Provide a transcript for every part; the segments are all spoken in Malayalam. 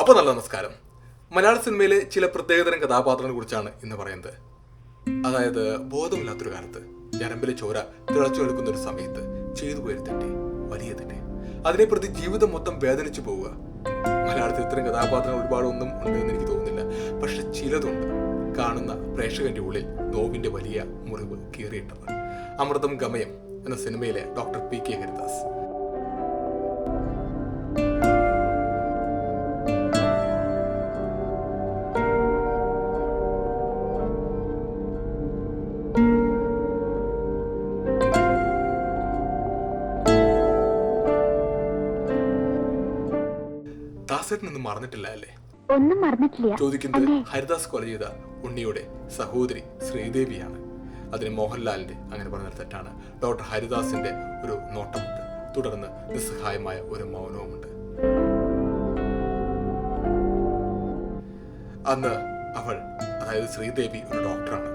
അപ്പോൾ നല്ല നമസ്കാരം. മലയാള സിനിമയിലെ ചില പ്രത്യേകതരം കഥാപാത്രങ്ങളെ കുറിച്ചാണ് ഇന്ന് പറയുന്നത്. അതായത് ബോധമില്ലാത്തൊരു കാലത്ത് ഞരമ്പിലെ ചോര തിളച്ചു എടുക്കുന്ന ഒരു സമയത്ത് ചെയ്തു പോയൊരു തെറ്റി വലിയ തെറ്റി. അതിനെ പ്രതി ജീവിതം മൊത്തം വേദനിച്ചു പോവുക. മലയാളത്തിൽ ഇത്തരം കഥാപാത്രങ്ങൾ ഒരുപാടൊന്നും ഉണ്ടെന്ന് എനിക്ക് തോന്നുന്നില്ല. പക്ഷെ ചിലതുണ്ട്. കാണുന്ന പ്രേക്ഷകന്റെ ഉള്ളിൽ നോവിന്റെ വലിയ മുറിവ് കീറിയിട്ടത് അമൃതം ഗമയം എന്ന സിനിമയിലെ ഡോക്ടർ പി കെ ഹരിദാസ്. ദാസേട്ടനൊന്നും മറന്നിട്ടില്ല അല്ലേ? ഒന്നും മറന്നിട്ടില്ല. ചോദിക്കുന്നത് ഹരിദാസ് കൊല ചെയ്ത ഉണ്ണിയുടെ സഹോദരി ശ്രീദേവിയാണ്. അതിന് മോഹൻലാലിന്റെ അങ്ങനെ പറഞ്ഞ തെറ്റാണ്. ഡോക്ടർ ഹരിദാസിന്റെ ഒരു നോട്ടമുണ്ട്. തുടർന്ന് നിസ്സഹായമായ ഒരു മൗനവുമുണ്ട്. അന്ന് അവൾ അതായത് ശ്രീദേവി ഒരു ഡോക്ടറാണ്.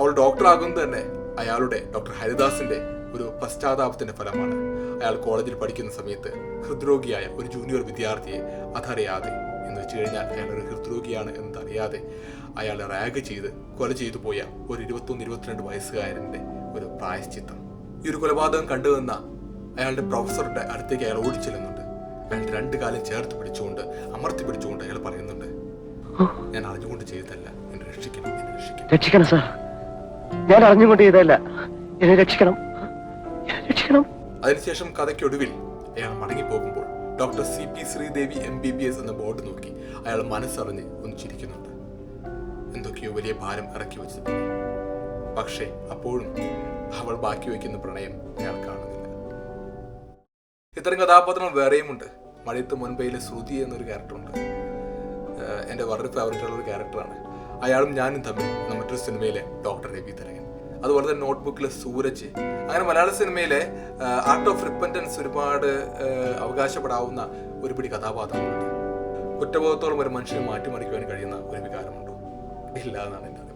അവൾ ഡോക്ടറാകുന്നത് തന്നെ അയാളുടെ ഡോക്ടർ ഹരിദാസിന്റെ ഒരു പശ്ചാത്താപത്തിന്റെ ഫലമാണ്. അയാൾ കോളേജിൽ പഠിക്കുന്ന സമയത്ത് ഹൃദ്രോഗിയായ ഒരു ജൂനിയർ വിദ്യാർത്ഥിയെ അതറിയാതെ എന്ന് വെച്ച് കഴിഞ്ഞാൽ അയാൾ ഒരു ഹൃദ്രോഗിയാണ് എന്നറിയാതെ അയാളെ റാഗ് ചെയ്ത് കൊല ചെയ്തു പോയ ഒരു ഇരുപത്തൊന്ന് ഇരുപത്തിരണ്ട് വയസ്സുകാരന്റെ ഒരു പ്രായശ്ചിത്തം. ഈ ഒരു കൊലപാതകം കണ്ടുവന്ന അയാളുടെ പ്രൊഫസറുടെ അടുത്തേക്ക് അയാൾ ഓടിച്ചെല്ലുന്നുണ്ട്. അയാൾ രണ്ട് കാലം ചേർത്ത് പിടിച്ചുകൊണ്ട് അമർത്തി പിടിച്ചുകൊണ്ട് അയാൾ പറയുന്നുണ്ട് ഞാൻ അറിഞ്ഞുകൊണ്ട് ചെയ്തതല്ല എന്നെ രക്ഷിക്കണം എന്നെ രക്ഷിക്കണം. രക്ഷിക്കണം സാർ. ഞാൻ അറിഞ്ഞുകൊണ്ട് ചെയ്തല്ല എന്നെ രക്ഷിക്കണം. രക്ഷിക്കണം. അതിനുശേഷം കഥയ്ക്കൊടുവിൽ അയാൾ മടങ്ങിപ്പോകുമ്പോൾ doctor C P Sreedevi M B B S എന്ന ബോർഡ് നോക്കി അയാൾ മനസ്സറിഞ്ഞ് ഒന്ന് ചിരിക്കുന്നുണ്ട് എന്തൊക്കെയോ വലിയ ഭാരം ഇറക്കി വെച്ചത് പക്ഷേ അപ്പോഴും അവൾ ബാക്കി വയ്ക്കുന്ന പ്രണയം അയാൾ കാണുന്നില്ല. ഇത്തരം കഥാപാത്രങ്ങൾ വേറെയുമുണ്ട്. മഴയത്ത് മുൻപയിലെ ശ്രുതി എന്നൊരു ക്യാരക്ടറുണ്ട്. എന്റെ വളരെ ഫേവറേറ്റ് ഉള്ള ഒരു ക്യാരക്ടറാണ്. അയാളും ഞാനും തമ്മിൽ മറ്റൊരു സിനിമയിലെ ഡോക്ടർ രവി തരകൻ. അതുപോലെ തന്നെ നോട്ട്ബുക്കിലെ സൂരജ്. അങ്ങനെ മലയാള സിനിമയിലെ ആർട്ട് ഓഫ് റിപ്പന്റൻസ് ഒരുപാട് അവകാശപ്പെടാവുന്ന ഒരുപിടി കഥാപാത്രങ്ങളുണ്ട്. കുറ്റബോധത്തോളം ഒരു മനുഷ്യനെ മാറ്റിമറിക്കുവാൻ കഴിയുന്ന ഒരു വികാരമുണ്ടോ. ഇല്ല എന്നാണ് എന്റെ